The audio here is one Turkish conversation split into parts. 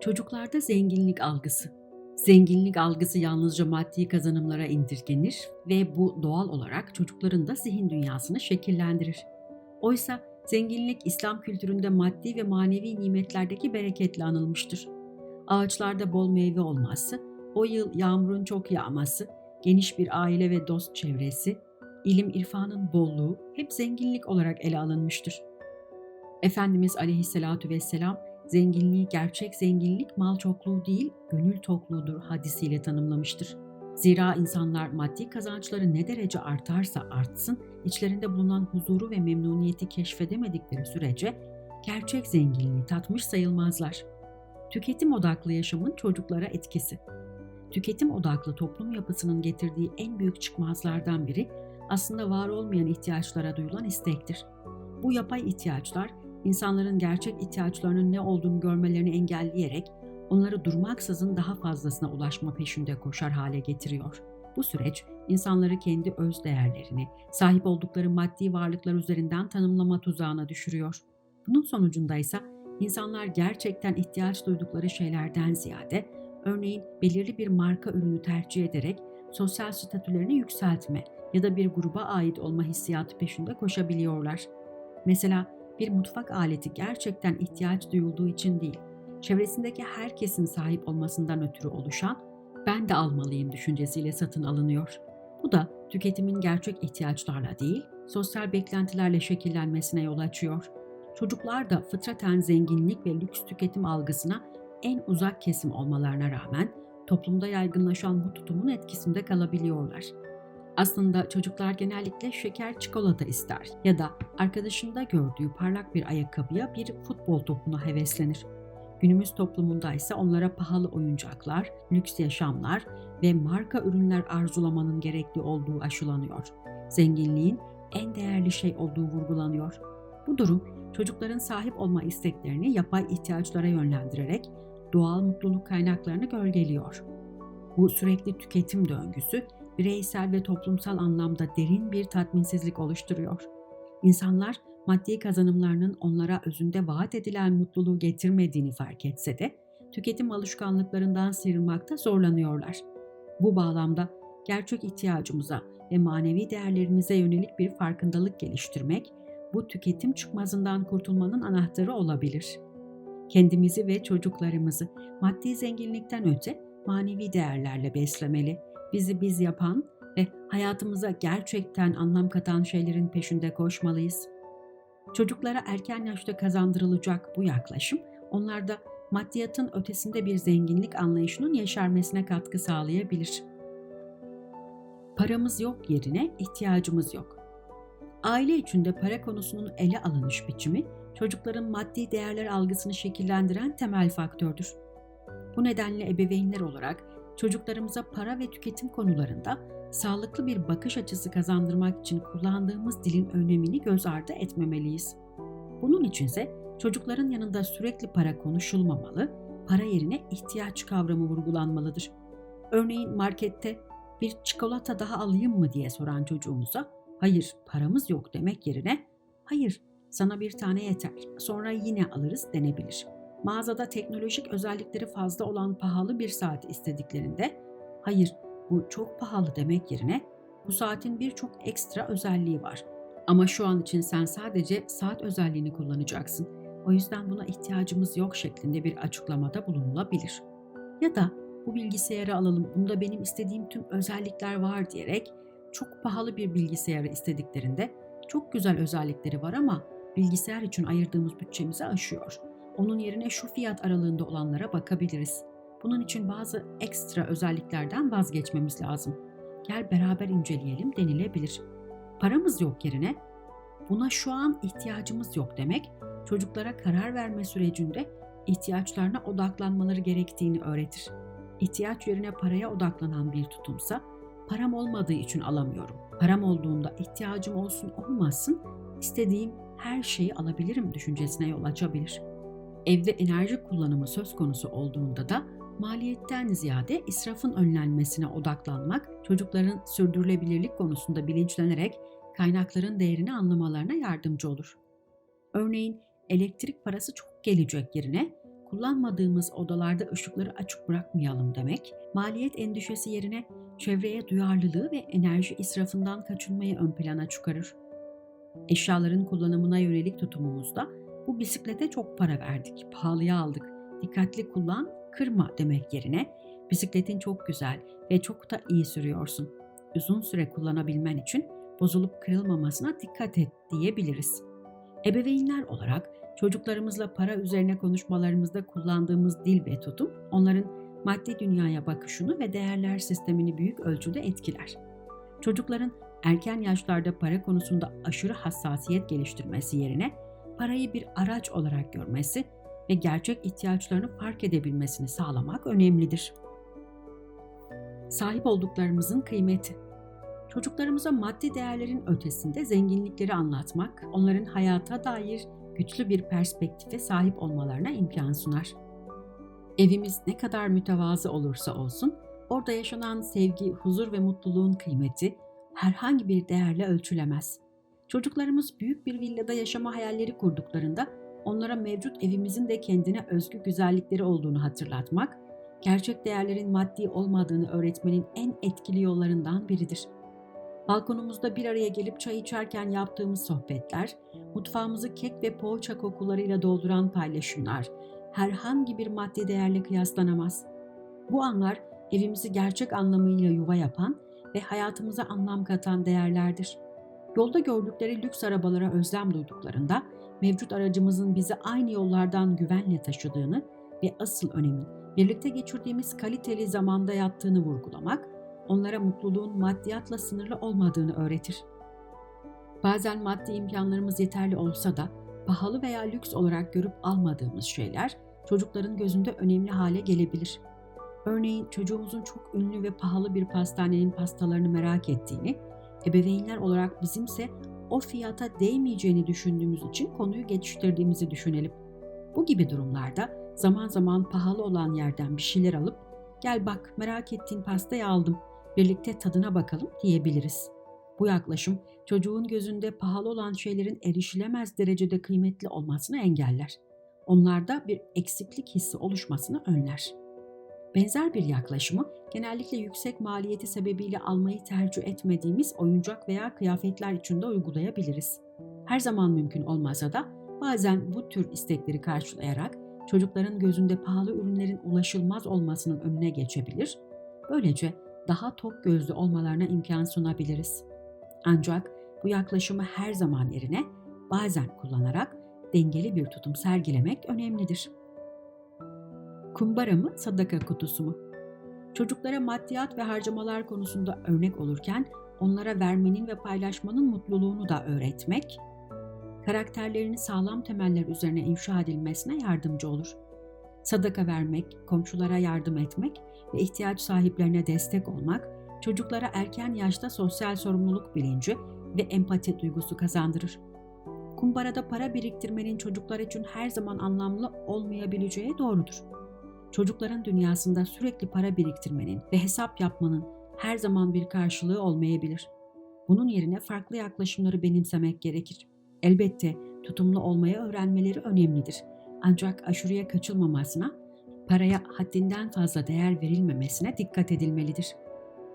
Çocuklarda zenginlik algısı. Zenginlik algısı yalnızca maddi kazanımlara indirgenir ve bu doğal olarak çocukların da zihin dünyasını şekillendirir. Oysa zenginlik İslam kültüründe maddi ve manevi nimetlerdeki bereketle anılmıştır. Ağaçlarda bol meyve olması, o yıl yağmurun çok yağması, geniş bir aile ve dost çevresi, ilim irfanın bolluğu hep zenginlik olarak ele alınmıştır. Efendimiz aleyhissalatu vesselam zenginliği gerçek zenginlik mal çokluğu değil, gönül tokluğudur hadisiyle tanımlamıştır. Zira insanlar maddi kazançları ne derece artarsa artsın, içlerinde bulunan huzuru ve memnuniyeti keşfedemedikleri sürece gerçek zenginliği tatmış sayılmazlar. Tüketim odaklı yaşamın çocuklara etkisi. Tüketim odaklı toplum yapısının getirdiği en büyük çıkmazlardan biri aslında var olmayan ihtiyaçlara duyulan istektir. Bu yapay ihtiyaçlar insanların gerçek ihtiyaçlarının ne olduğunu görmelerini engelleyerek onları durmaksızın daha fazlasına ulaşma peşinde koşar hale getiriyor. Bu süreç insanları kendi öz değerlerini, sahip oldukları maddi varlıklar üzerinden tanımlama tuzağına düşürüyor. Bunun sonucunda ise insanlar gerçekten ihtiyaç duydukları şeylerden ziyade örneğin belirli bir marka ürünü tercih ederek sosyal statülerini yükseltme ya da bir gruba ait olma hissiyatı peşinde koşabiliyorlar. Mesela bir mutfak aleti gerçekten ihtiyaç duyulduğu için değil, çevresindeki herkesin sahip olmasından ötürü oluşan ben de almalıyım düşüncesiyle satın alınıyor. Bu da tüketimin gerçek ihtiyaçlarla değil, sosyal beklentilerle şekillenmesine yol açıyor. Çocuklar da fıtraten zenginlik ve lüks tüketim algısına en uzak kesim olmalarına rağmen toplumda yaygınlaşan bu tutumun etkisinde kalabiliyorlar. Aslında çocuklar genellikle şeker çikolata ister ya da arkadaşında gördüğü parlak bir ayakkabıya bir futbol topuna heveslenir. Günümüz toplumunda ise onlara pahalı oyuncaklar, lüks yaşamlar ve marka ürünler arzulamanın gerekli olduğu aşılanıyor. Zenginliğin en değerli şey olduğu vurgulanıyor. Bu durum çocukların sahip olma isteklerini yapay ihtiyaçlara yönlendirerek doğal mutluluk kaynaklarını gölgeliyor. Bu sürekli tüketim döngüsü bireysel ve toplumsal anlamda derin bir tatminsizlik oluşturuyor. İnsanlar maddi kazanımlarının onlara özünde vaat edilen mutluluğu getirmediğini fark etse de tüketim alışkanlıklarından sıyrılmakta zorlanıyorlar. Bu bağlamda gerçek ihtiyacımıza ve manevi değerlerimize yönelik bir farkındalık geliştirmek bu tüketim çıkmazından kurtulmanın anahtarı olabilir. Kendimizi ve çocuklarımızı maddi zenginlikten öte manevi değerlerle beslemeli bizi biz yapan ve hayatımıza gerçekten anlam katan şeylerin peşinde koşmalıyız. Çocuklara erken yaşta kazandırılacak bu yaklaşım onlarda maddiyatın ötesinde bir zenginlik anlayışının yeşermesine katkı sağlayabilir. Paramız yok yerine ihtiyacımız yok. Aile içinde para konusunun ele alınış biçimi çocukların maddi değerler algısını şekillendiren temel faktördür. Bu nedenle ebeveynler olarak çocuklarımıza para ve tüketim konularında sağlıklı bir bakış açısı kazandırmak için kullandığımız dilin önemini göz ardı etmemeliyiz. Bunun içinse çocukların yanında sürekli para konuşulmamalı, para yerine ihtiyaç kavramı vurgulanmalıdır. Örneğin markette bir çikolata daha alayım mı diye soran çocuğumuza hayır paramız yok demek yerine hayır sana bir tane yeter sonra yine alırız denebilir.'' Mağazada teknolojik özellikleri fazla olan pahalı bir saat istediklerinde hayır bu çok pahalı demek yerine bu saatin birçok ekstra özelliği var. Ama şu an için sen sadece saat özelliğini kullanacaksın. O yüzden buna ihtiyacımız yok şeklinde bir açıklamada bulunulabilir. Ya da bu bilgisayarı alalım, bunda benim istediğim tüm özellikler var diyerek çok pahalı bir bilgisayarı istediklerinde çok güzel özellikleri var ama bilgisayar için ayırdığımız bütçemizi aşıyor. Onun yerine şu fiyat aralığında olanlara bakabiliriz. Bunun için bazı ekstra özelliklerden vazgeçmemiz lazım. Gel beraber inceleyelim denilebilir. Paramız yok yerine buna şu an ihtiyacımız yok demek çocuklara karar verme sürecinde ihtiyaçlarına odaklanmaları gerektiğini öğretir. İhtiyaç yerine paraya odaklanan bir tutumsa param olmadığı için alamıyorum. Param olduğunda ihtiyacım olsun olmasın istediğim her şeyi alabilirim düşüncesine yol açabilir. Evde enerji kullanımı söz konusu olduğunda da maliyetten ziyade israfın önlenmesine odaklanmak, çocukların sürdürülebilirlik konusunda bilinçlenerek kaynakların değerini anlamalarına yardımcı olur. Örneğin elektrik parası çok gelecek yerine kullanmadığımız odalarda ışıkları açık bırakmayalım demek, maliyet endişesi yerine çevreye duyarlılığı ve enerji israfından kaçınmayı ön plana çıkarır. Eşyaların kullanımına yönelik tutumumuzda bu bisiklete çok para verdik, pahalıya aldık, dikkatli kullan, kırma demek yerine bisikletin çok güzel ve çok da iyi sürüyorsun. Uzun süre kullanabilmen için bozulup kırılmamasına dikkat et diyebiliriz. Ebeveynler olarak çocuklarımızla para üzerine konuşmalarımızda kullandığımız dil ve tutum onların maddi dünyaya bakışını ve değerler sistemini büyük ölçüde etkiler. Çocukların erken yaşlarda para konusunda aşırı hassasiyet geliştirmesi yerine parayı bir araç olarak görmesi ve gerçek ihtiyaçlarını fark edebilmesini sağlamak önemlidir. Sahip olduklarımızın kıymeti Çocuklarımıza maddi değerlerin ötesinde zenginlikleri anlatmak, onların hayata dair güçlü bir perspektife sahip olmalarına imkan sunar. Evimiz ne kadar mütevazı olursa olsun, orada yaşanan sevgi, huzur ve mutluluğun kıymeti herhangi bir değerle ölçülemez. Çocuklarımız büyük bir villada yaşama hayalleri kurduklarında onlara mevcut evimizin de kendine özgü güzellikleri olduğunu hatırlatmak, gerçek değerlerin maddi olmadığını öğretmenin en etkili yollarından biridir. Balkonumuzda bir araya gelip çay içerken yaptığımız sohbetler, mutfağımızı kek ve poğaça kokularıyla dolduran paylaşımlar, herhangi bir maddi değerle kıyaslanamaz. Bu anlar evimizi gerçek anlamıyla yuva yapan ve hayatımıza anlam katan değerlerdir. Yolda gördükleri lüks arabalara özlem duyduklarında mevcut aracımızın bizi aynı yollardan güvenle taşıdığını ve asıl önemin birlikte geçirdiğimiz kaliteli zamanda yattığını vurgulamak, onlara mutluluğun maddiyatla sınırlı olmadığını öğretir. Bazen maddi imkanlarımız yeterli olsa da pahalı veya lüks olarak görüp almadığımız şeyler çocukların gözünde önemli hale gelebilir. Örneğin çocuğumuzun çok ünlü ve pahalı bir pastanenin pastalarını merak ettiğini, ebeveynler olarak bizimse o fiyata değmeyeceğini düşündüğümüz için konuyu geçiştirdiğimizi düşünelim. Bu gibi durumlarda zaman zaman pahalı olan yerden bir şeyler alıp gel bak merak ettiğin pastayı aldım birlikte tadına bakalım diyebiliriz. Bu yaklaşım çocuğun gözünde pahalı olan şeylerin erişilemez derecede kıymetli olmasını engeller. Onlarda bir eksiklik hissi oluşmasını önler. Benzer bir yaklaşımı genellikle yüksek maliyeti sebebiyle almayı tercih etmediğimiz oyuncak veya kıyafetler için de uygulayabiliriz. Her zaman mümkün olmasa da bazen bu tür istekleri karşılayarak çocukların gözünde pahalı ürünlerin ulaşılmaz olmasının önüne geçebilir. Böylece daha tok gözlü olmalarına imkan sunabiliriz. Ancak bu yaklaşımı her zaman yerine bazen kullanarak dengeli bir tutum sergilemek önemlidir. Kumbara mı, sadaka kutusu mu? Çocuklara maddiyat ve harcamalar konusunda örnek olurken onlara vermenin ve paylaşmanın mutluluğunu da öğretmek, karakterlerini sağlam temeller üzerine inşa edilmesine yardımcı olur. Sadaka vermek, komşulara yardım etmek ve ihtiyaç sahiplerine destek olmak, çocuklara erken yaşta sosyal sorumluluk bilinci ve empati duygusu kazandırır. Kumbarada para biriktirmenin çocuklar için her zaman anlamlı olmayabileceği doğrudur. Çocukların dünyasında sürekli para biriktirmenin ve hesap yapmanın her zaman bir karşılığı olmayabilir. Bunun yerine farklı yaklaşımları benimsemek gerekir. Elbette tutumlu olmayı öğrenmeleri önemlidir. Ancak aşırıya kaçılmamasına paraya haddinden fazla değer verilmemesine dikkat edilmelidir.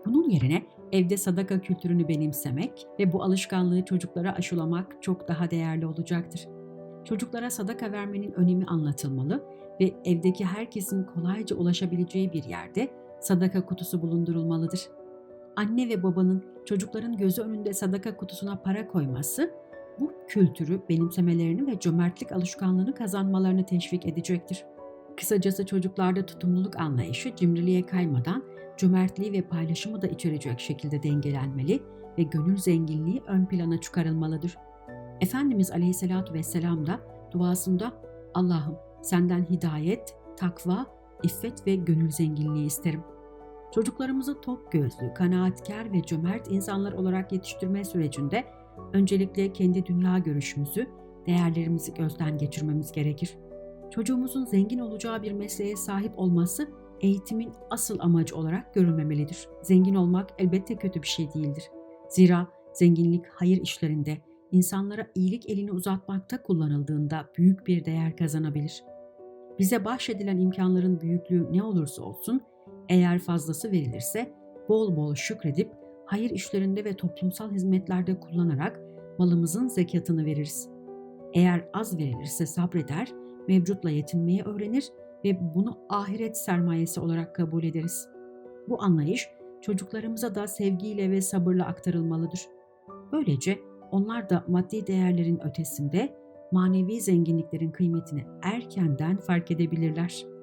Bunun yerine evde sadaka kültürünü benimsemek ve bu alışkanlığı çocuklara aşılamak çok daha değerli olacaktır. Çocuklara sadaka vermenin önemi anlatılmalı ve evdeki herkesin kolayca ulaşabileceği bir yerde sadaka kutusu bulundurulmalıdır. Anne ve babanın çocukların gözü önünde sadaka kutusuna para koyması bu kültürü benimsemelerini ve cömertlik alışkanlığını kazanmalarını teşvik edecektir. Kısacası çocuklarda tutumluluk anlayışı cimriliğe kaymadan cömertliği ve paylaşımı da içerecek şekilde dengelenmeli ve gönül zenginliği ön plana çıkarılmalıdır. Efendimiz Aleyhisselatü Vesselam da duasında Allah'ım senden hidayet, takva, iffet ve gönül zenginliği isterim. Çocuklarımızı tok gözlü, kanaatkar ve cömert insanlar olarak yetiştirme sürecinde öncelikle kendi dünya görüşümüzü, değerlerimizi gözden geçirmemiz gerekir. Çocuğumuzun zengin olacağı bir mesleğe sahip olması eğitimin asıl amacı olarak görülmemelidir. Zengin olmak elbette kötü bir şey değildir. Zira zenginlik hayır işlerinde, insanlara iyilik elini uzatmakta kullanıldığında büyük bir değer kazanabilir. Bize bahşedilen imkanların büyüklüğü ne olursa olsun, eğer fazlası verilirse bol bol şükredip hayır işlerinde ve toplumsal hizmetlerde kullanarak malımızın zekatını veririz. Eğer az verilirse sabreder, mevcutla yetinmeyi öğrenir ve bunu ahiret sermayesi olarak kabul ederiz. Bu anlayış çocuklarımıza da sevgiyle ve sabırla aktarılmalıdır. Böylece onlar da maddi değerlerin ötesinde manevi zenginliklerin kıymetini erkenden fark edebilirler.